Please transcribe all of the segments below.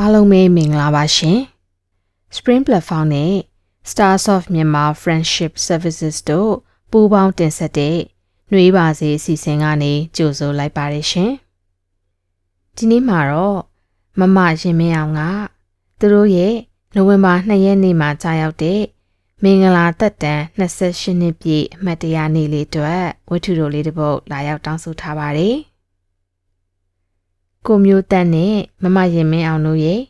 အားလုံးပဲမင်္ဂလာပါရှင် Spring Platform နဲ့ Stars of Myanmar Friendship Services တို့ပူးပေါင်းတင်ဆက်တဲ့ຫນွေးပါစေအစီအစဉ်ကနေကြိုဆိုလိုက်ပါတယ်ရှင်ဒီနေ့မှာတော့မမရင်မင်းအောင်ကသူတို့ရဲ့နိုဝင်ဘာ2ရက်နေ့မှာကြာရောက်တဲ့ မင်္ဂလာသက်တမ်း28နှစ်ပြည့်အမှတ်တရနေ့လေးအတွက်ဝတ္ထုတော်လေးတစ်ပုဒ်လာရောက်တောင်းဆိုထားပါတယ်ကိုမျိုးတက်နဲ့မမရင်မင်းအောင်တို့ရဲ့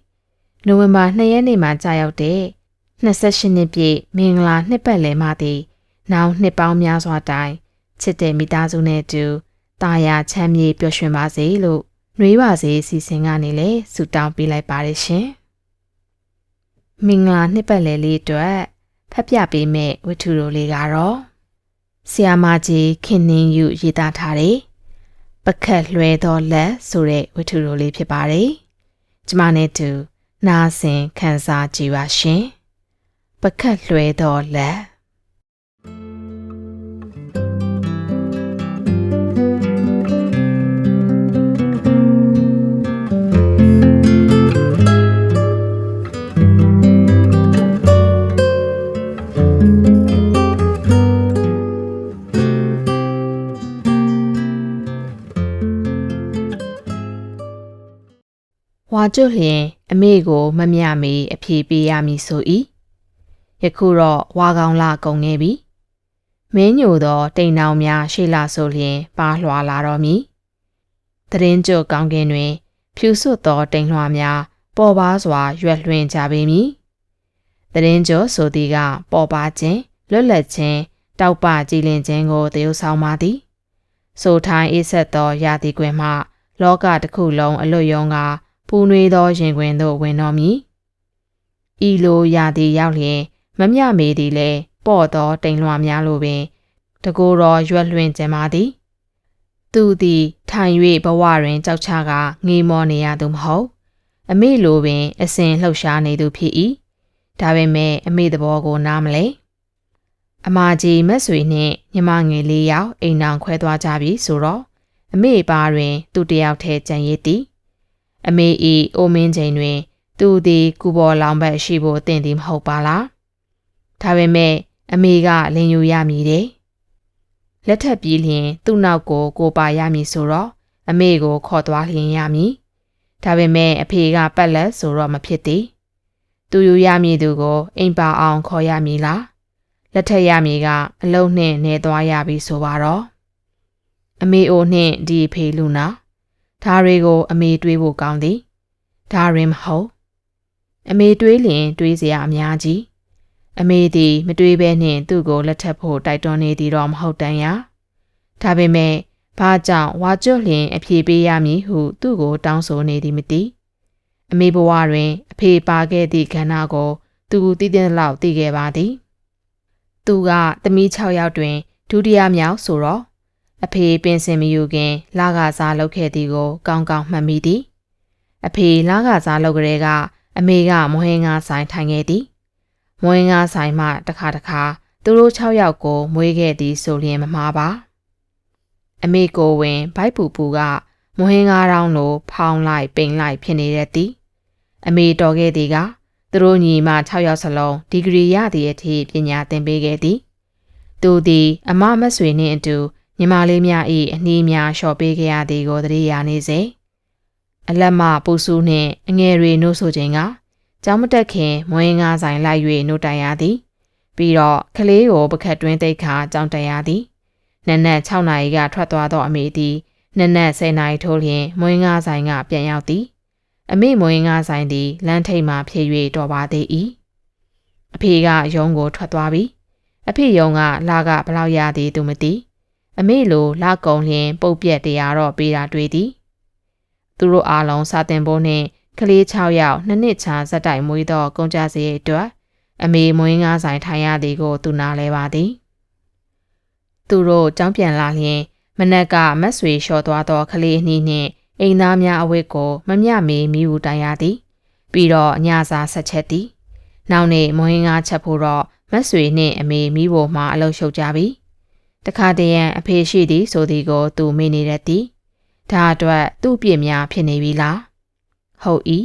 နိုဝင်ဘာ2ရက်နေ့မှာကြာရောက်တဲ့28နှစ်ပြည့်မင်္ဂလာနှစ်ပတ်လည်မှာတည်နောင်နှစ်ပေါင်းများစွာတိုင်ချစ်တဲ့မိသားစုနဲ့အတူတာယာချမ်းမြေပျော်ရွှင်ပါစေလို့နှွေးပါစေစီစဉ်ကနေလေဆုတောင်းပေးလိုက်ပါတယ်ရှင်မင်္ဂလာနှစ်ပတ်လည်လေးအတွက် ဖတ်ပြပေးမယ့်ဝတ္ထုတော်လေးကတော့ဆီယာမကြီးခင်နှင်းယူရေးသားထားတဲ့ပကတ်လွှဲသောလက်ဆိုတဲ့ဝတ္ထုတော်လေးဖြစ်ပါတယ်။ကျမနဲ့တူနားဆင်ခန်းစားကြည့်ပါရှင်။ပကတ်လွှဲသောလက် ကျွတ်လျင် အမေကိုမမျှမေအဖြေပေးရမည်ဆို၏ယခုတော့ဝါကောင်လာကုန်နေပြီမင်းညိုသောတိမ်နောင်များရှေ့လာဆိုလျင် ပါလွှာလာတော်မူတရင်ကျွတ်ကောင်းကင်တွင် ဖြူစွတ်သောတိမ်လွှာများပေါ်ပါစွာရွက်လွှင့်ကြပေမည်တရင်ကျွတ်ဆိုသည်ကပေါ်ပါခြင်းလွတ်လပ်ခြင်းတောက်ပကြည်လင်ခြင်းကိုတရုပ်ဆောင်ပါသည်ဆိုထိုင်းအေးဆက်သောရာသီကွင်မှ လောကတစ်ခုလုံးအလွတ်ယုံက ပူနွေးသောရင်ခွင်သို့ဝင်တော်မူဤလိုရာသီရောက်လျင်မမျှမေသည်လဲပေါ့သောတိမ်လွှာများလိုပင် တကိုယ်တော်ရွက်လွှင့်ကြပါသည် သူသည်ထိုင်၍ဘဝတွင်ကြောက်ချကငေးမောနေရသူမဟုတ် အမေလိုပင် အစဉ်လှုပ်ရှားနေသူဖြစ်၏ဒါပေမဲ့အမေသဘောကိုနားမလဲအမကြီးမက်ဆွေနှင့်ညီမငယ်လေးယောက်အိမ်အောင်ခွဲသွားကြပြီဆိုတော့အမေပါတွင် သူတယောက်တည်းကြံရည်သည် အမေဤအိုမင်းချိန်တွင် သူသည်ကူပေါ်လောင်ဘက်ရှိဖို့တင်သည်မဟုတ်ပါလားဒါပေမဲ့အမေကလင်ယူရမည်တဲ့လက်ထပ်ပြီးလျင် သူ့နောက်ကိုကိုပါရမည်ဆိုတော့အမေကိုခေါ်သွားလျင်ရမည်ဒါပေမဲ့အဖေကပတ်လက်ဆိုတော့မဖြစ်သေးသူယူရမည်သူကိုအိမ်ပါအောင်ခေါ်ရမည်လားလက်ထက်ရမည်ကအလုံးနှင့်နေသွားရပြီဆိုပါတော့အမေအိုနှင့်ဒီဖေလူနာ ဒါတွေကိုအမေတွေးဖို့ကောင်းသည်ဒါရင်မဟုတ်အမေတွေးလျင်တွေးစရာအများကြီးအမေသည်မတွေးဘဲနှင့်သူ့ကိုလက်ထပ်ဖို့တိုက်တွန်းနေသည်တော့မဟုတ်တမ်းရဒါပေမဲ့ဘာကြောင့်ဝါကျွတ်လျင်အဖြေပေးရမည်ဟု သူ့ကိုတောင်းဆိုနေသည်မသိအမေဘဝတွင် အဖေပါခဲ့သည့်ခန္ဓာကို သူသိတဲ့လောက်သိခဲ့ပါသည် သူကသမီး6ယောက်တွင်ဒုတိယမြောက်ဆိုတော့ အဖေပင်စင်မယူခင်လာကစားလုပ်ခဲ့သည်ကို ကောင်းကောင်းမှတ်မိသည်အဖေလာကစားလုပ်ကြတဲ့ကအမေကမွဟင်းငါဆိုင်ထိုင်ခဲ့သည်မွဟင်းငါဆိုင်မှတခါတခါသူတို့6ယောက်ကိုမွေးခဲ့သည်ဆိုလျင်မမှားပါအမေကိုဝင်ဘိုက်ပူပူကမွဟင်းငါတောင်းလိုဖောင်းလိုက်ပိန်လိုက်ဖြစ်နေတဲ့သည်အမေတော်ခဲ့သည်ကသူတို့ညီမ6ယောက်စလုံးဒီဂရီရသည့်အထိပညာသင်ပေးခဲ့သည်သူသည် အမမဆွေနှင့်အတူ ညီမလေးများ၏အနှီးများလျှော်ပေးခဲ့ရသည်ကိုသတိရနေစေအလက်မပူဆူနှင့်အငယ်တွေနှုတ်ဆိုခြင်းကကြောင်းမတက်ခင်မွေးငါးဆိုင်လိုက်၍နှုတ်တိုင်ရသည် ပြီးတော့ကလေးကိုပကတ်တွင်းတိတ်ခါကြောင်းတန်ရသည်နက်နက်6နာရီကထွက်သွားသောအမေသည်နက်နက်10နာရီထိုးလျင်မွေးငါးဆိုင်ကပြန်ရောက်သည် အမေမွေးငါးဆိုင်သည်လမ်းထိပ်မှဖြည့်၍တော်ပါသေး၏အဖေကရုံးကိုထွက်သွားပြီအဖေရုံးကလာကဘလောက်ရသည်သူမသိ အမေလိုလာကုံလျင်ပုတ်ပြက်တရားတော့ပေးတာတွေ့သည်သူတို့အားလုံးစာတင်ဖို့နှင့်ကလေး6ယောက်နှစ်နှစ်ချာဇက်တိုင်မွေးသောကုန်ကြစရိတ်အတွက်အမေမွေးငါးဆိုင်ထိုင်ရသည်ကိုသူနားလဲပါသည်သူတို့ကြောင်းပြန်လာလျင်မနက်ကမတ်ဆွေလျှော်သွားသောကလေးအနှီးနှင့်အိမ်သားများအဝတ်ကိုမမျှမေမိဘူးတိုင်ရသည် ပြီးတော့ညစာဆက်ချက်သည်နောက်နေ့မွေးငါးချက်ဖို့တော့မတ်ဆွေနှင့်အမေမိဖို့မှအလုရှုပ်ကြပြီ တခါတရံအဖေရှိသည်ဆိုသည်ကို သူမေ့နေတတ်သည်ဒါအတွက်သူ့ပြစ်များဖြစ်နေပြီလားဟုတ်၏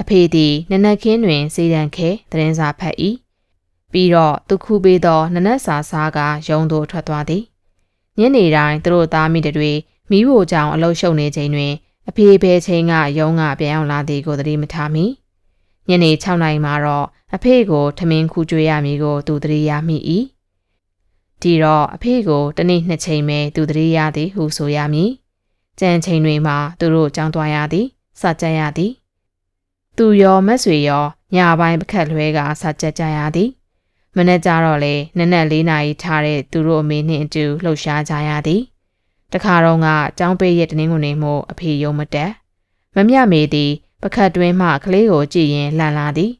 အဖေသည်နနက်ခင်းတွင်စေတံခဲသတင်းစာဖတ်၏ပြီးတော့သူခုပေးသောနနက်စာစားကရုံသို့ထွက်သွားသည်ညနေတိုင်းသူတို့သားမိတွေမိဖို့ကြောင့်အလုရှုပ်နေချိန်တွင် အဖေဘဲချင်းကရုံးကပြန်အောင်လာသည်ကိုသတိမထားမိညနေ6နာရီမှာတော့အဖေကိုထမင်းခူးကြွေးရမည်ကိုသူသတိရမိ၏ ဒီတော့အဖေကိုတနေ့နှစ်ချိန်ပဲသူသတိရသည်ဟုဆိုရမည်ကြံချိန်တွေမှာသူတို့ကြောင်းသွားရသည်စကြက်ရသည်သူရောမက်ဆွေရောညပိုင်းပခက်လွှဲကစကြက်ကြရသည်မနေ့ကျတော့လေနက်နက်၄နာရီထားတဲ့သူတို့အမေနှင့်အတူလှုပ်ရှားကြရသည်တခါတော့ကចောင်းပေးရဲ့တနင်္ဂနွေမို့အဖေယုံမတက်မမြမေသည် ပခတ်တွင်းမှကလေးကိုကြည့်ရင်လှန်လာသည်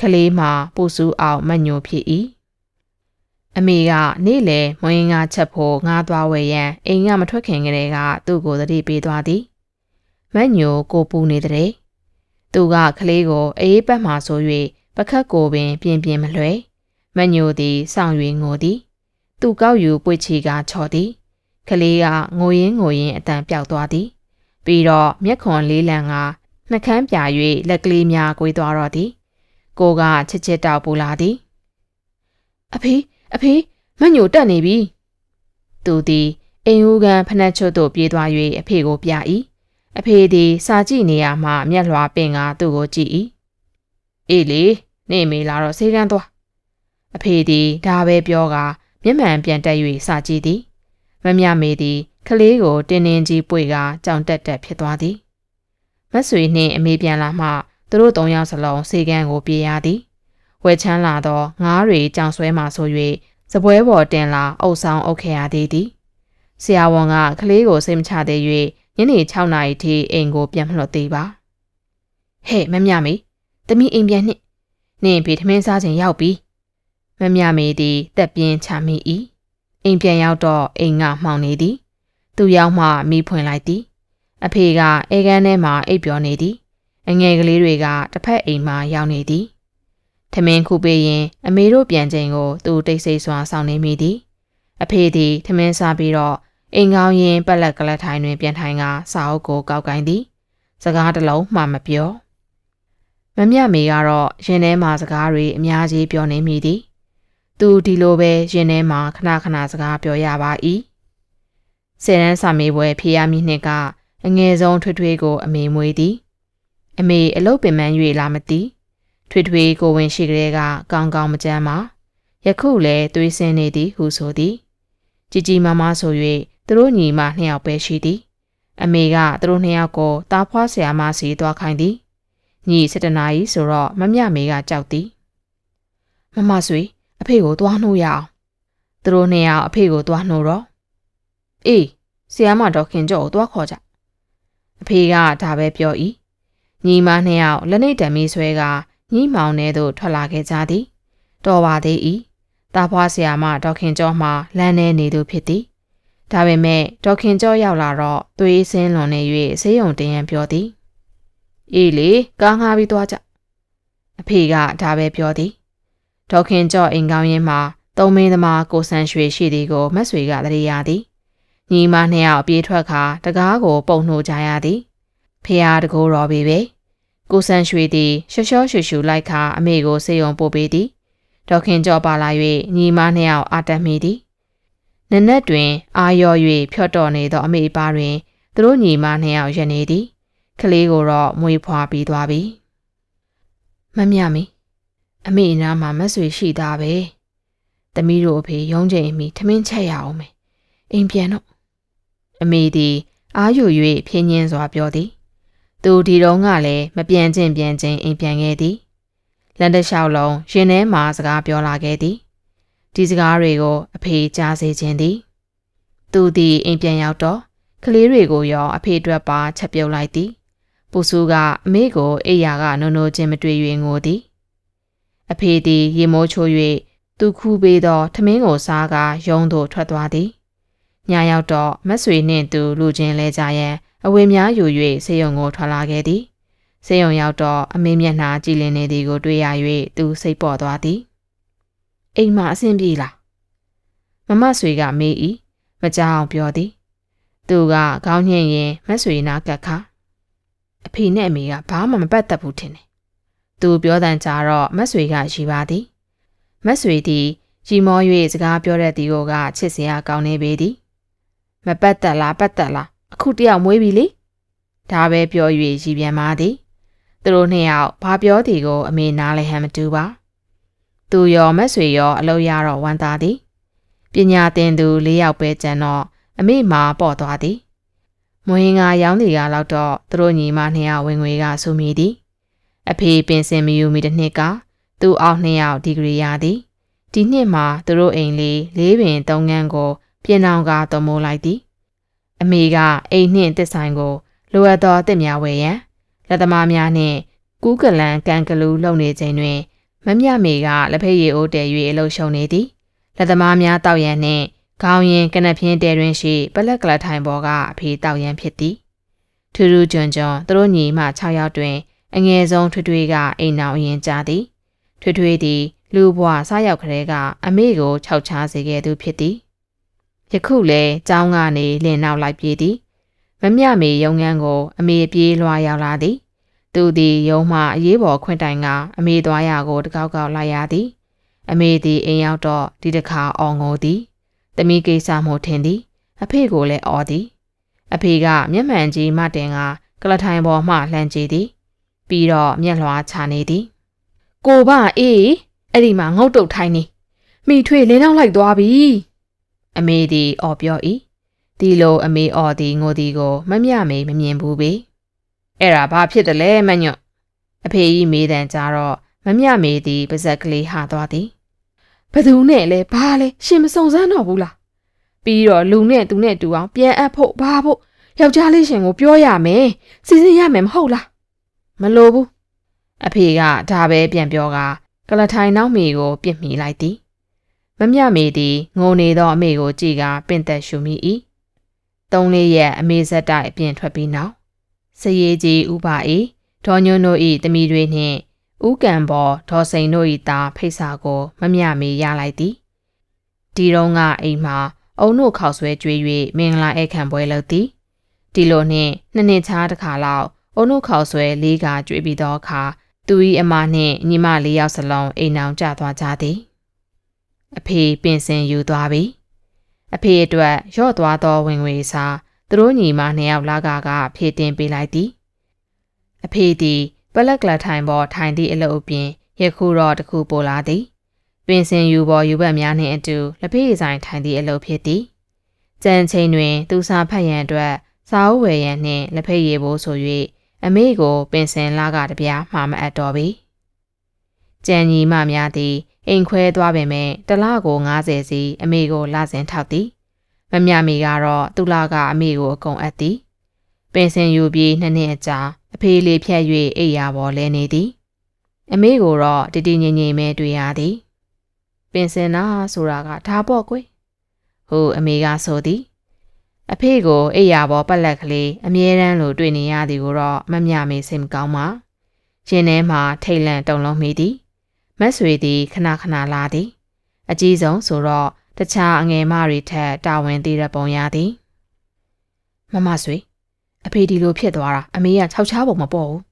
ကလေးမှပူဆူအောင်မညိုဖြစ်၏ အမေကနေ့လေမွေးငါချက်ဖို့ငါသွားဝယ်ရန်အိမ်ကမထွက်ခင်ကလေးကသူ့ကိုသတိပေးသွားသည်မညိုကိုပူနေတဲ့သူကကလေးကိုအေးပတ်မှဆို၍ပခတ်ကိုပင်ပြင်းပြင်းမလွှဲမညိုသည်စောင့်၍ငိုသည် သူကောက်ယူပွေချီကချော်သည်ကလေးကငိုရင်းငိုရင်းအတန်ပြောက်သွားသည် ပြီးတော့မျက်ခွန်လေးလံကနှကန်းပြ၍လက်ကလေးများကွေးသွားတော့သည် ကိုကချစ်ချစ်တောက်ပူလာသည်အဖေ အဖေမညိုတက်နေပြီသူသည်အိမ်ဦးကန်ဖနှက်ချွတ်သို့ပြေးသွား၍အဖေကိုပြ၏အဖေသည်စာကြည့်နေရမှမျက်လွှာပင်ကသူ့ကိုကြည့်၏အေးလေနေမေလာတော့စေကန်းသွားအဖေသည်ဒါပဲပြောကမျက်မှန်ပြန်တက်၍စာကြည့်သည်မမြမေသည်ကလေးကိုတင်းတင်းကြီးပွေကကြောင်တက်တက်ဖြစ်သွားသည်မဆွေနှင့်အမေပြန်လာမှသူတို့သုံးယောက်စလုံးစေကန်းကိုပြေးရသည် ဝဲချမ်းလာသောငားတွေကြောင်ဆွဲမှဆို၍စပွဲပေါ်တင်လာအုပ်ဆောင်အုပ်ခဲ့ရသေးသည်ဆရာဝန်ကကလေးကိုစိတ်မချသေး၍ညနေ6နာရီထိအိမ်ကိုပြန်မလွှတ်သေးပါဟဲ့မမြမေတမီအိမ်ပြန်နှင့်နင့်ဖေထမင်းစားခြင်းရောက်ပြီမမြမေသည်တက်ပြင်းချမိ၏အိမ်ပြန်ရောက်တော့အိမ်ကမှောင်နေသည်သူရောက်မှမိဖွင့်လိုက်သည်အဖေကအေကန်းထဲမှာအိပ်ပျော်နေသည်အငယ်ကလေးတွေကတစ်ဖက်အိမ်မှာရောက်နေသည် ထမင်းခုပေးရင်အမေတို့ပြန်ချိန်ကိုသူတိတ်ဆိတ်စွာစောင့်နေမိသည်အဖေသည်ထမင်းစားပြီးတော့အိမ်ကောင်းရင်ပက်လက်ကလတ်ထိုင်တွင်ပြန်ထိုင်ကစာအုပ်ကိုကောက်ကိုင်းသည် စကားတစ်လုံးမှမပြောမမြမေကတော့ရင်ထဲမှာစကားတွေအများကြီးပြောနေမိသည်သူဒီလိုပဲရင်ထဲမှာခဏခဏစကားပြောရပါ၏ဆယ်တန်းစာမေးပွဲဖြေရမည်နှင့်ကအငယ်ဆုံးထွေးထွေးကိုအမေမွေးသည် အမေအလုတ်ပင်ပန်း၍လာမသိ ထွေထွေးကိုဝင်ရှိကလေးကကောင်းကောင်းမကြမ်းပါယခုလည်းသွေးစင်းနေသည်ဟုဆိုသည်ជីជីမမဆို၍သူတို့ညီမနှစ်ယောက်ပဲရှိသည် အမေကသူတို့နှစ်ယောက်ကိုတားဖွားဆရာမစီသွားခိုင်းသည်ညီစစ်တနာကြီးဆိုတော့မမြမေကကြောက်သည်မမဆွေအဖေကိုသွားနှိုးရအောင်သူတို့နှစ်ယောက်အဖေကိုသွားနှိုးတော့အေးဆီယမဒေါခင်ကျော်ကိုသွားခေါ်ကြအဖေကဒါပဲပြော၏ညီမနှစ်ယောက်လက်နေတံမီဆွဲက ညီမောင်ထဲသို့ထွက်လာခဲ့ကြသည်တော်ပါသေး၏တာဖွားဆီယမဒေါခင်ကျော်မှလမ်းထဲနေသူဖြစ်သည်ဒါပေမဲ့ဒေါခင်ကျော်ရောက်လာတော့သွေးစင်းလွန်နေ၍ဆေးရုံတင်ရန်ပြောသည်အေးလေကားငှားပြီးသွားကြအဖေကဒါပဲပြောသည်ဒေါခင်ကျော့အိမ်ကောင်းရင်းမှာသုံးမင်းသမားကိုဆန်းရွှေရှိသည်ကိုမတ်ဆွေကတရေရသည်ညီမနှစ်ယောက်ပြေးထွက်ခါတကားကို ပုံနှိုကြရသည်ဖះတကိုးတော်ပြီပဲ ကိုဆန်းရွှေသည်ရှော့ရှော့ရှူရှူလိုက်ခါအမေကိုစေယုံပို့ပေးသည်ဒေါခင်ကျော်ပါလာ၍ညီမနှစ်ယောက်အာတက်မိသည်နနက်တွင် အာရော်၍ဖြော့တော်နေသောအမေပါတွင်သူတို့ညီမနှစ်ယောက်ရနေသည်ကလေးကိုတော့မွေးဖွားပြီးသွားပြီမမြမီအမေနားမှာမဆွေရှိသားပဲ။သမီးတို့အဖေရုံးချိန်အမိထမင်းချက်ရအောင်မယ်။အိမ်ပြန်တော့အမေသည်အာယူ၍ဖြင်းညင်းစွာပြောသည်။ သူဒီတော့ကလည်းမပြန်ချင်းပြန်ချင်းအိမ်ပြန်ခဲ့သည်။လန်တလျှောက်လုံးရင်ထဲမှာစကားပြောလာခဲ့သည်။ဒီစကားတွေကိုအဖေကြားစေခြင်းသည်။သူသည်အိမ်ပြန်ရောက်တော့ကလေးတွေကိုရောအဖေအတွက်ပါချက်ပြုတ်လိုက်သည်။ပူစုကအမေကိုအိယာကနိုးနိုးချင်းမတွေ့၍ငိုသည်။အဖေသည်ရေမိုးချိုး၍သူခူးပေးသောထမင်းကိုစားကာရုံးသို့ထွက်သွားသည်ညရောက်တော့မဆွေနှင့်သူလူချင်းလဲကြရန် အဝေများယူ၍ဆေးရုံကိုထွက်လာခဲ့သည်ဆေးရုံရောက်တော့အမေမျက်နှာကြည်လင်နေသည်ကိုတွေ့ရ၍သူစိတ်ပေါ်သွားသည်အိမ်မှာအဆင်ပြေလားမမဆွေကမေး၏မကြောက်ပြောသည် သူကခေါင်းညှင်ရင်မဆွေနာကက်ခါအဖေနဲ့အမေကဘာမှမပတ်သက်ဘူးထင်တယ်သူပြောတန်ကြတော့မဆွေကရှိပါသည်မဆွေသည်ရီမော၍စကားပြောတဲ့ဒီကိုကချစ်စရာကောင်းနေပေသည်မပတ်သက်လားပတ်သက်လား အခုတယောက်မွေးပြီလေဒါပဲပြော၍ရီပြန်ပါသည်သူတို့နှစ်ယောက်ဘာပြောသည်ကိုအမေနားလည်းဟန်မတူပါသူရောမဆွေရောအလုပ်ရတော့ဝမ်းသာသည်ပညာသင်သူ၄ယောက်ပဲကျန်တော့အမေမှာပေါ့သွားသည်မွေးငါရောင်းတီကလောက်တော့သူတို့ညီမနှစ်ယောက်ဝင်ငွေကဆူမိသည်အဖေပင်စင်မယူမီတစ်နှစ်ကသူ့အောက်နှစ်ယောက်ဒီဂရီရသည်ဒီနှစ်မှာသူတို့အိမ်လေးလေးပင်သုံးငန်းကိုပြင်အောင်ကတော်မိုးလိုက်သည် အမေကအိမ်နှင့်တစ်ဆိုင်ကိုလိုအပ်သောတစ်များဝယ်ရန်လက်သမားများနှင့်ကူးကလန်ကန်ကလူးလုပ်နေချိန်တွင်မမြမေကလက်ဖက်ရည်အိုးတဲ၍အလုပ်ရှုံနေသည်လက်သမားများတောက်ရန်နှင့်ခေါင်းရင်ကနဖျင်းတဲတွင်ရှိပလက်ကလထိုင်ပေါ်ကအဖေတောက်ရန်ဖြစ်သည်ထူးထူးကြွန်ကြွန်သူတို့ညီမ6ယောက်တွင် အငယ်ဆုံးထွေးထွေးကအိမ်နောင်အရင်ကြသည်ထွေးထွေးသည် လူဘွားစားရောက်ကလေးကအမေကိုခြောက်ချားစေခဲ့သူဖြစ်သည် ယခုလဲကျောင်းကနေလင်နောက်လိုက်ပြေးသည်မမြမေရုံငန်းကို အမေပြေးလွှားရောက်လာသည် သူသည်ရုံမှအရေးပေါ်ခွင့်တိုင်ကအမေသွားရကိုတကောက်ကောက်လိုက်ရသည် အမေသည်အိမ်ရောက်တော့ဒီတခါအော်ငိုသည်တမိကိစ္စမို့ထင်သည် အဖေကိုလည်းအော်သည် အဖေကမျက်မှန်ကြီးမတင်ကကလထိုင်ပေါ်မှလှမ်းကြည့်သည် ပြီးတော့မျက်လွှာချနေသည် ကိုဗအေးအဲ့ဒီမှာငုတ်တုတ်ထိုင်းနေမိထွေလင်းနောက်လိုက်သွားပြီ အမေသည်အော်ပြော၏ဒီလိုအမေအော်သည်ငိုသည်ကိုမမြမေမမြင်ဘူးပေအဲ့ဒါဘာဖြစ်တယ်လဲမညွတ်အဖေကြီးမေးတန်ကြတော့မမြမေသည်ပါဇက်ကလေးဟာသွားသည်ဘသူနဲ့လဲဘာလဲရှင်မစုံစမ်းတော့ဘူးလားပြီးတော့လူနဲ့သူနဲ့တူအောင်ပြန်အပ်ဖို့ဘာဖို့ယောက်ျားလေးရှင်ကိုပြောရမယ်စီစဉ်ရမယ်မဟုတ်လားမလိုဘူးအဖေကဒါပဲပြန်ပြောကကလထိုင်နောက်မိကိုပြစ်မိလိုက်သည် မမြမေသည်ငိုနေသောအမေကိုကြည့်ကပင့်သက်ရှုမိ၏သုံးလေးရက်အမေဇက်တိုက်အပြင်ထွက်ပြီးနောက်စရေကြီးဥပါ၏ဒေါ်ညွန်းတို့၏တမီတွေနှင့်ဥကံပေါ်ဒေါ်စိန်တို့၏သားဖိတ်စာကို မမြမေရလိုက်သည်ဒီတော့ကအိမ်မှာအုံတို့ခောက်ဆွဲကြွေး၍မင်္ဂလာဧခံပွဲလုပ်သည်ဒီလိုနှင့်နှစ်နှစ်ခြားတစ်ခါလောက်အုံတို့ခောက်ဆွဲလေးကကြွေးပြီးသောအခါသူ၏အမနှင့်ညီမလေးယောက်စလုံးအိမ်အောင်ကျသွားကြသည် အဖေပင်စင်ယူသွားပြီအဖေအတွက်ရော့သွားသောဝင်ငွေစာသူတို့ညီမနှစ်ယောက်လာကကဖြည့်တင်ပေးလိုက်သည်အဖေသည်ပလက်ကလထိုင်ပေါ်ထိုင်သည့်အလုပ်အပြင်ယခုတော့တခုပိုလာသည်ပင်စင်ယူပေါ်ယူဘက်များနှင့်အတူလက်ဖေးဆိုင်ထိုင်သည့်အလုပ်ဖြစ်သည်ကြံချိန်တွင် သူစာဖတ်ရန်အတွက်စာအုပ်ဝယ်ရန်နှင့်လက်ဖေးရည်ဖို့ဆို၍အမေကိုပင်စင်လာကတပြားမှာမအပ်တော့ပေကြံညီမများသည် အိမ်ခွဲသွားပင်မဲ့တလကို90စီအမေကိုလာစဉ်ထောက်သည်မမြမီကတော့သူလာကအမေကိုအကုန်အပ်သည်ပင်စင်ယူပြီးနှစ်နှစ်အကြာအဖေလေးဖြတ်၍အိယာပေါ်လဲနေသည်အမေကိုတော့တတိငိမ့်ငိမ့်မဲတွေ့ရသည်ပင်စင်နာဆိုတာကဒါပေါ့ကွယ်ဟိုအမေကဆိုသည်အဖေကိုအိယာပေါ်ပက်လက်ကလေးအမြဲတမ်းလိုတွေ့နေရသည်ကိုတော့မမြမေစိတ်မကောင်းပါရင်ထဲမှာထိတ်လန့်တုန်လုံးမိသည် မက်ဆွေသည်ခဏခဏလာသည်အကြီးဆုံးဆိုတော့တခြားအငယ်မတွေထက်တာဝန်သေးတဲ့ပုံရသည်မမဆွေအဖေဒီလိုဖြစ်သွားတာအမေကခြောက်ချားပုံမပေါ်ဘူး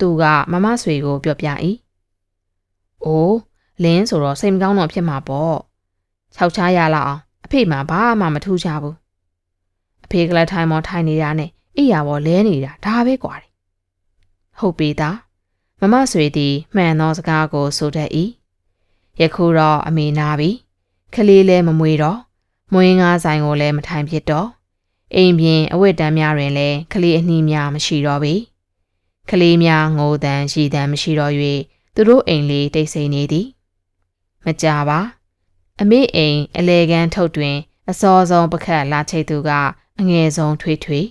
သူကမမဆွေကိုပြောပြ၏အိုးလင်းဆိုတော့စိတ်မကောင်းတော့ဖြစ်မှာပေါ့ခြောက်ချားရလာအောင်အဖေမှဘာမှမထူးခြားဘူးအဖေကလည်းထိုင်မောထိုင်နေတာနဲ့အိယာပေါ်လဲနေတာဒါပဲကွာတယ်ဟုတ်ပေသား မမဆွေသည်မှန်သောစကားကိုဆိုတတ်၏ယခုတော့အမေနာပြီခလေးလည်းမမွေတော့မွေးငါးဆိုင်ကိုလည်းမထိုင်ဖြစ်တော့အိမ်ပြင်အဝတ်တန်းများတွင်လည်းခလေးအနှီးများမရှိတော့ပေခလေးများငိုတန်ရှိတန်မရှိတော့၍သူတို့အိမ်လေးတိတ်ဆိတ်နေသည်မကြပါအမေအိမ်အလေကန်ထုတ်တွင် အစောဆုံးပခတ်လာချိတ်သူကအငယ်ဆုံးထွေးထွေး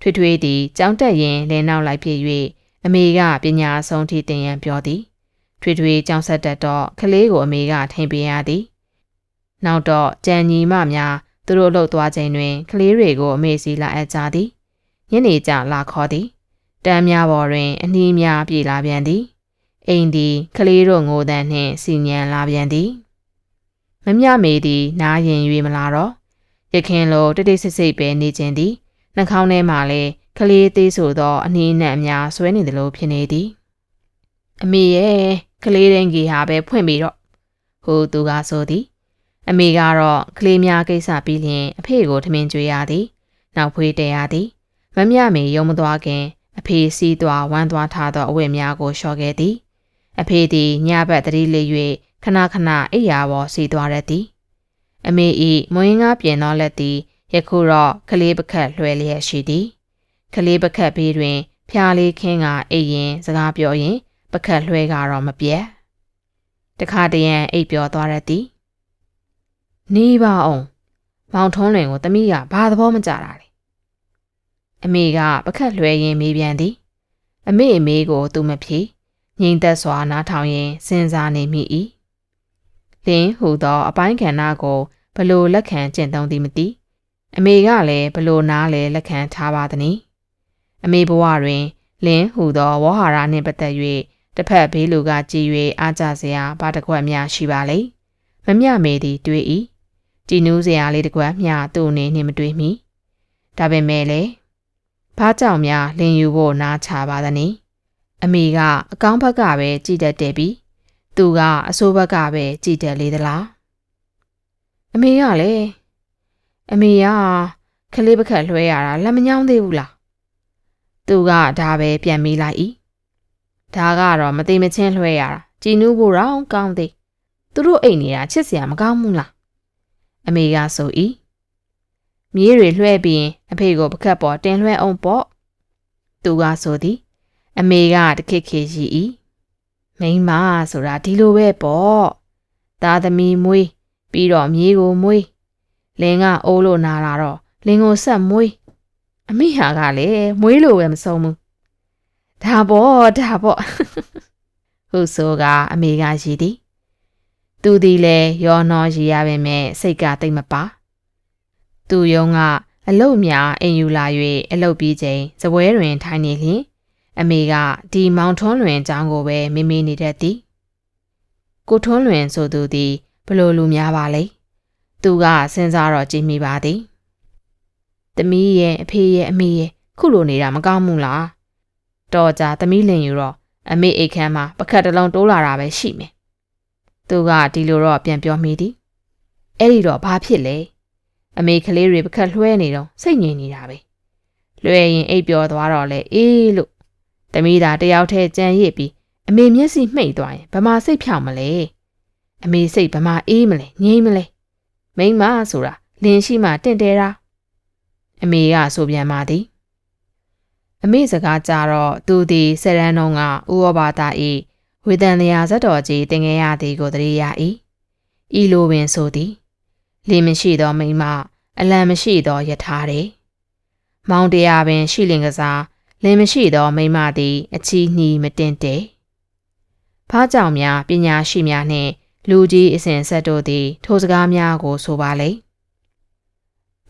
ထွေးထွေးသည်ကြောင်းတက်ရင်လင်းနောက်လိုက်ဖြစ်၍ အမေကပညာဆုံးထိတင်ရန်ပြောသည် ထွေထွေကြောင်းဆက်တက်တော့ကလေးကိုအမေကထိန်ပေးရသည် နောက်တော့ကြံညီမများသူတို့လှုပ်သွားချိန်တွင်ကလေးတွေကိုအမေစီလာအပ်ကြသည်ညနေကျလာခေါ်သည်တမ်းများပေါ်တွင် အနှီးများပြေလာပြန်သည်အိမ်သည်ကလေးတို့ငိုတန်းနှင့်စီညံလာပြန်သည်မမြမေသည် နားရင်၍မလာတော့ရခင်လိုတိတ်တိတ်ဆိတ်ဆိတ်ပဲနေခြင်းသည်နှာခေါင်းထဲမှာလည်း ကလေးသေးဆိုသောအနည်းနဲ့အများဆွဲနေသလိုဖြစ်နေသည်အမေရဲ့ကလေးတဲ့ကြီးဟာပဲဖွင့်ပြီးတော့ဟိုသူကဆိုသည် အမေကတော့ကလေးများကိစ္စပြီးလျင်အဖေကိုထမင်းကျွေးရသည်နောက်ဖွေးတဲရသည်မမြမေရုံမသွားခင် အဖေစီးသွားဝမ်းသွားထားသောအဝတ်များကိုလျှော်ခဲ့သည် အဖေသည်ညဘက်တတိလေး၍ခဏခဏအိယာပေါ်စီသွားရသည် အမေဤမွေးငါပြင်သောလက်သည်ယခုတော့ကလေးပကတ်လွှဲလျက်ရှိသည် ကလေးပကတ်ဘေးတွင် ဖျားလေးခင်းကအိပ်ရင် စကားပြောရင် ပကတ်လွှဲကတော့မပြတ်တခါတရံအိပ်ပြောသွားရသည်နေပါအောင်မောင်ထုံးလွင်ကိုတမိကဘာသဘောမကြတာလဲအမေကပကတ်လွှဲရင်မေးပြန်သည်အမေအမေကိုသူမဖြေငိမ့်သက်စွာနားထောင်ရင်စဉ်းစားနေမိ၏လင်းဟူသော အပိုင်းခန္ဓာကိုဘလို့လက်ခံကျင့်သုံးသည်မသိအမေကလည်းဘလို့နားလဲလက်ခံထားပါသည်။ အမေဘဝတွင်လင်းဟူသောဝေါဟာရနှင့်ပတ်သက်၍တစ်ဖက်ဘေးလူကကြည်၍အားကြစရာဘာတစ်ခွက်များရှိပါလေ။မမျှမေသည်တွေး၏။ကြည်နူးစရာလေးတစ်ခွက်မျှသူ့အနေနှင့်မတွေးမိ။ဒါပေမဲ့လေဘာကြောင့်များလင်းယူဖို့နားချပါသနည်း။အမေကအကောင်းဘက်ကပဲကြည်တတ်တယ်ပြီးသူကအဆိုးဘက်ကပဲကြည်တယ်လေသလား။အမေကလည်းအမေကခလေးပခတ်လွှဲရတာလက်မညောင်းသေးဘူးလား သူကဒါပဲပြန်မေးလိုက်၏ဒါကတော့မသိမချင်းလွှဲရတာကြည်နူးဖို့တော့ကောင်းသေးသူတို့အိတ်နေတာချစ်စရာမကောင်းဘူးလားအမေကဆို၏မြေးတွေလွှဲပြီးအဖေကိုပကတ်ပေါ်တင်လွှဲအောင်ပေါ့သူကဆိုသည် အမေကတခစ်ခေရှိ၏မိန်းမဆိုတာဒီလိုပဲပေါ့သားသမီးမွေးပြီးတော့မြေးကိုမွေးလင်းကအိုးလို့နာလာတော့လင်းကိုဆက်မွေး အမိဟာကလည်းမွေးလို့ပဲမဆုံးဘူးဒါပေါ့ဒါပေါ့ဟုဆိုကအမေကရည်သည်သူဒီလဲရောနှောရည်ရပါမယ်စိတ်ကတိတ်မပါသူယုံကအလုတ်များအိမ်ယူလာ၍အလုတ်ပြီးချိန်စပွဲတွင်ထိုင်နေလျင်အမေကဒီမောင်ထွန်းလွင်ចောင်းကိုပဲမေးမေးနေတတ်သည်ကိုထွန်းလွင်ဆိုသူသည်ဘလို့လူများပါလဲသူကစဉ်းစားတော့ကြည့်မိပါသည်။ သမီးရဲ့အဖေရဲ့အမေရဲ့ခုလိုနေတာမကောင်းဘူးလား။တော်ကြသမီးလင်ယူတော့အမေအိတ်ခမ်းမှာပကတ်တလုံးတိုးလာတာပဲရှိမယ်။သူကဒီလိုတော့ပြန်ပြောမိသည်။အဲ့ဒီတော့ဘာဖြစ်လဲ။အမေကလေးတွေပကတ်လွှဲနေတော့စိတ်ငြိမ်နေတာပဲ။လွှဲရင်အိတ်ပြောသွားတော့လေအေးလို့သမီးသာတယောက်တည်းကြံရစ်ပြီးအမေမျက်စိမှိတ်သွားရင်ဗမာစိတ်ဖြောင်မလဲ။အမေစိတ်ဗမာအေးမလဲငြိမ်မလဲမိမဆိုတာလင်းရှိမှတင့်တယ်တာ အမေကဆိုပြန်ပါသည်အမေစကားကြတော့သူသည်ဆရန်တော်ကဥဩဘာသာ၏ဝေဒန်လျာဇတ်တော်ကြီးတင်ငယ်ရသည်ကိုတရေရ၏ဤလိုပင်ဆိုသည်လင်းမရှိသောမိမအလံမရှိသောယထာတဲ့မောင်တရားပင်ရှိလင်ကစားလင်းမရှိသောမိမသည်အချီနှီးမတင်တဲ့ဘာကြောင့်များပညာရှိများနှင့်လူကြီးအစဉ်ဆက်တို့သည်ထိုစကားများကိုဆိုပါလေ။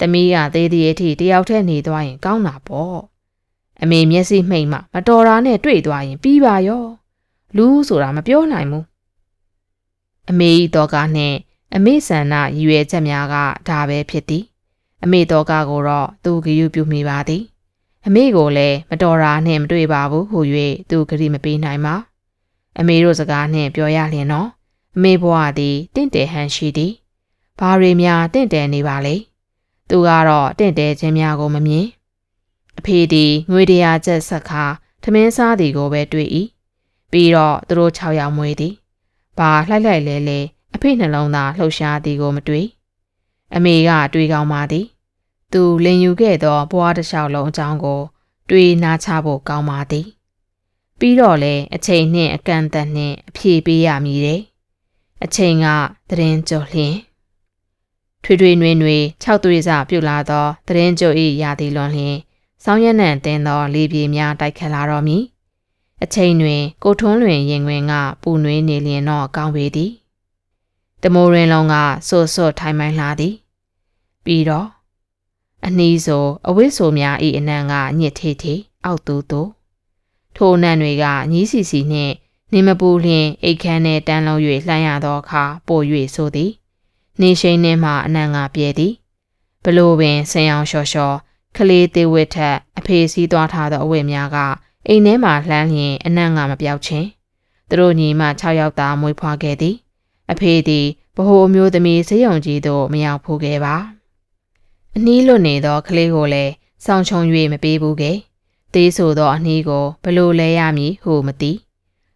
တမီးကသေးသေးအထိတယောက်တည်းနေသွားရင်ကောင်းတာပေါ့။အမေမျက်စိမှိတ်မှမတော်တာနဲ့တွေ့သွားရင်ပြီးပါရော။လူဆိုတာမပြောနိုင်ဘူး။အမေဤတော်ကနှင့်အမေဆန္ဒရည်ရွယ်ချက်များကဒါပဲဖြစ်သည်။အမေတော်ကကိုတော့သူဂရုပြုမိပါသည်။အမေကိုလည်းမတော်တာနှင့်မတွေ့ပါဘူးဟူ၍သူဂရုမပေးနိုင်ပါ။အမေတို့စကားနှင့်ပြောရလျင်တော့အမေဘွားသည်တင့်တယ်ဟန်ရှိသည်ဘာတွေများတင့်တယ်နေပါလဲ သူကတော့တင့်တယ်ခြင်းများကိုမမြင်အဖေသည်ငွေတရာကျပ်ဆက်ခါထမင်းစားသည်ကိုပဲတွေ့၏ပြီးတော့သူတို့6ယောက်မွေးသည်ဘာလှိုက်လိုက်လဲလဲအဖေနှလုံးသားလှုပ်ရှားသည်ကိုမတွေ့အမေကတွေးကောင်းပါသည်သူလင်ယူခဲ့သောဘွားတစ်လျှောက်လုံးအကြောင်းကို တွေးနာချဖို့ကောင်းပါသည်ပြီးတော့လဲအချိန်နှင့်အကန့်အသတ်နှင့်အဖြေပေးရမည်တဲ့အချိန်ကသတင်းကြိုလျင် ထွေထွေနွေနွေ၆သွေးစပြုတ်လာသောသတင်းကြို၏ရာသီလွန်လျင်ဆောင်းရက်နှံတင်သောလေပြေများတိုက်ခတ်လာတော်မူအချိန်တွင် ကိုထွန်းလွင်ရင်တွင်ကပူနွေးနေလျင်တော့ကောင်းပေသည်တမိုးရင်လုံးကဆို့ဆို့ထိုင်မိုင်းလာသည်ပြီးတော့အနီးဆိုအဝိဆိုများ၏အနံကညစ်ထေးထေးအောက်တူတူထိုနံတွေကညီးစီစီနှင့်နေမပူလျင်အိတ်ခမ်းနဲ့တန်းလုံး၍လှမ်းရသောအခါပို၍ဆိုသည် နေရှိန်နှင်းမှအနံ့ငါပြဲသည်ဘလို့ပင်ဆင်အောင်လျှော်လျှော်ကလေးသေးဝစ်ထက်အဖေစီးသွားထားသောအဝတ်များကအိမ်ထဲမှလှမ်းလျင်အနံ့ငါမပြောက်ချင်းသူတို့ညီမ6ယောက်သားမွေးဖွားခဲ့သည် အဖေသည်ဗဟိုအမျိုးသမီးစေယုံကြီးသို့မရောက်ဖို့ခဲ့ပါအနည်းလွတ်နေသောကလေးကိုလည်းစောင့်ချုံ၍မပေးဘူးခဲ့သေးဆိုသောအနည်းကိုဘလို့လဲရမည်ဟုမသိ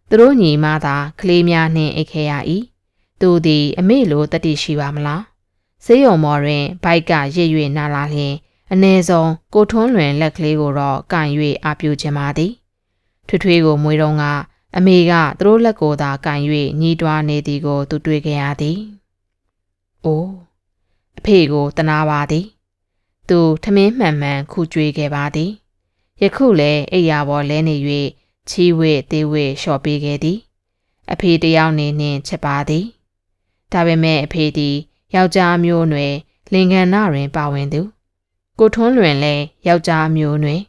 သူတို့ညီမသာကလေးများနှင့်အိတ်ခဲ့ရ၏ သူသည်အမေလိုတတိရှိပါမလားစေယုံမော်တွင်ဘိုက်ကရစ်၍နာလာလျင်အ ਨੇ ဆုံးကိုထွန်းလွင်လက်ကလေးကိုတော့ကင်၍အာပြူခြင်းပါသည်ထွေထွေကိုမွေးတော့ကအမေကသူတို့လက်ကိုသာကင်၍ညီးတွားနေသည်ကို သူတွေ့ခဲ့ရသည်။အိုးအဖေကိုတနာပါသည်။သူထမင်းမှန်မှန်ခုကြွေးခဲ့ပါသည်။ယခုလည်းအိယာပေါ်လဲနေ၍ချီဝဲသေးဝဲလျှော်ပေးခဲ့သည်။အဖေတယောက်နေနှင့်ချက်ပါသည်။ ဒါပေမဲ့အဖေသည်ယောက်ျားမျိုးနွယ်လင်္ကန္နတွင် ပါဝင်သူ။ကိုထွန်းလွင်လည်းယောက်ျားမျိုးနွယ်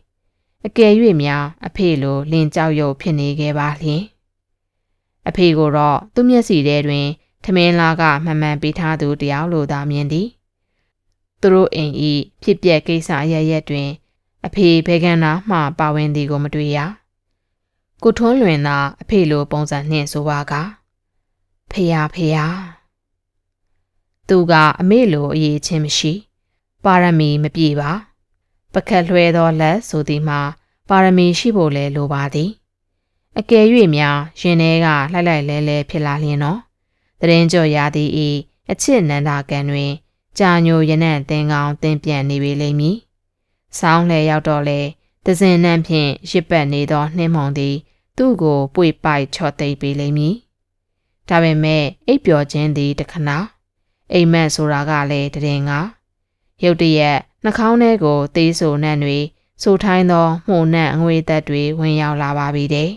အကယ်၍များအဖေလိုလင်ကြောက်ရွံ့ဖြစ်နေခဲ့ပါလျင်အဖေကိုတော့သူ့မျက်စီထဲတွင်ထမင်းလာကမှန်မှန်ပေးထားသူတယောက်လိုသာမြင်သည်သူတို့အိမ်ဤဖြစ်ပျက်ကိစ္စရရက်တွင် အဖေဘေကန်နာမှပါဝင်သည်ကိုမတွေ့ရကိုထွန်းလွင်သာအဖေလိုပုံစံနှင့်ဆိုပါကဖေယာဖေယာ သူကအမေလိုအရေးချင်းမရှိ ပါရမီမပြေပါ ပကတ်လွှဲသောလက်ဆိုသည်မှာ ပါရမီရှိဖို့လဲလိုပါသည်အကယ်၍များရင်ထဲကလှိုက်လိုက်လဲလဲဖြစ်လာလျင်တော့တရင်ကြော်ရသည်ဤအချစ်နန္ဒာကန်တွင်ကြာညိုရနံ့တင်ကောင်းတင်ပြန်နေပေလိမ့်မည်။ဆောင်းလဲရောက်တော့လေတစင်နှံဖြင့်ရစ်ပတ်နေသောနှင်းမုံသည် သူ့ကိုပွေပိုက်ချော့သိပ်ပေလိမ့်မည်။ဒါပေမဲ့အိပ်ပျော်ခြင်းသည်တခဏ အိမ်မက်ဆိုတာကလည်းတရင်ကရုတ်တရက်နှာခေါင်းထဲကိုသေးဆိုနှံ့တွေဆိုထိုင်းသောမှုန်နှံ့အငွေသက်တွေဝင်ရောက်လာပါပြီတဲ့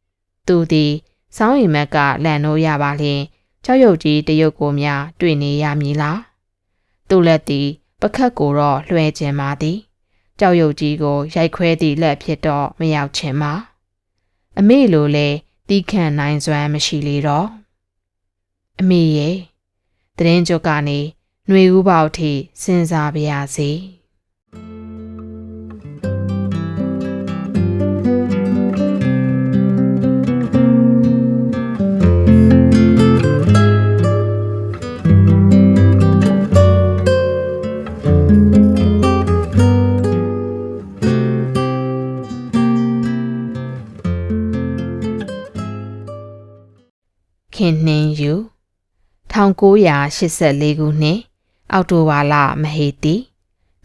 ။သူသည်စောင်းအိမ်မက်ကလန့်လို့ရပါလျင်ကြောက်ရွံ့ကြီးတရုတ်ကိုများတွေ့နေရမည်လား။သူလက်သည်ပခတ်ကိုတော့လွှဲခြင်းပါသည်။ကြောက်ရွံ့ကြီးကိုရိုက်ခွဲသည့်လက်ဖြစ်တော့မရောက်ခြင်းပါ။အမေလိုလဲတီးခန့်နိုင်စွမ်းမရှိလေတော့။အမေရဲ့ တရင်ကြုတ်ကနေຫນွေဦးပေါထိစဉ်းစားပါရစေခင်နှင်းယူ 1984ခုနှစ်အောက်တိုဘာလမဟေတီ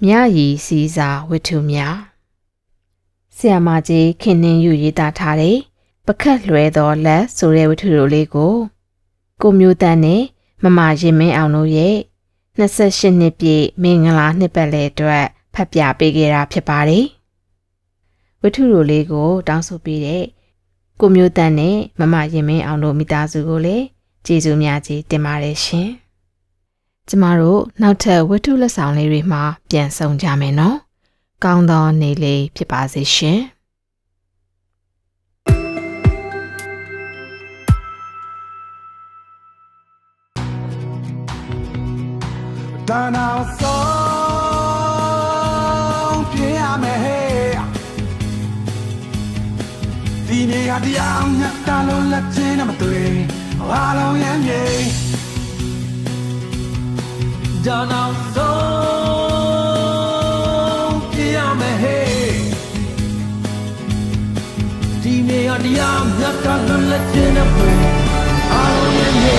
မြရီစီစာဝတ္ထုများဆီယမာကြီးခင်နှင်းယူရေးသားထားတဲ့ပခတ်လွဲသောလက်ဆိုတဲ့ဝတ္ထုတို့လေးကိုကိုမျိုးတန်းနဲ့မမရင်မင်းအောင်တို့ရဲ့28နှစ်ပြည့်မင်္ဂလာနှစ်ပတ်လည်အတွက်ဖတ်ပြပေးခဲ့တာဖြစ်ပါတယ်ဝတ္ထုတို့လေးကို တောင်းဆိုပေးတဲ့ကိုမျိုးတန်းနဲ့မမရင်မင်းအောင်တို့မိသားစုကိုလည်း ကျေးဇူးများကြီးတင်ပါတယ်ရှင်။ကျမတို့နောက်ထပ်ဝတ္ထုလက်ဆောင်လေးတွေမှာ ပြန်ဆောင်ကြမယ်နော်။ကောင်းသောနေ့လေးဖြစ်ပါစေရှင်။ဒါနောက်ဆုံးပြရမယ်ဟဲ့ဒီနေ့ဟာတရားမြတ်တာလို့လက်ချင်းနဲ့မတွေ့ အားလုံးရဲ့မြေဒါနောက်ဆုံးပြရမယ်ဟဲ့ဒီနေ့ဟာတရားမြတ်တာလို့လက်ချင်းနဲ့တွေ့အားလုံးရဲ့မြေ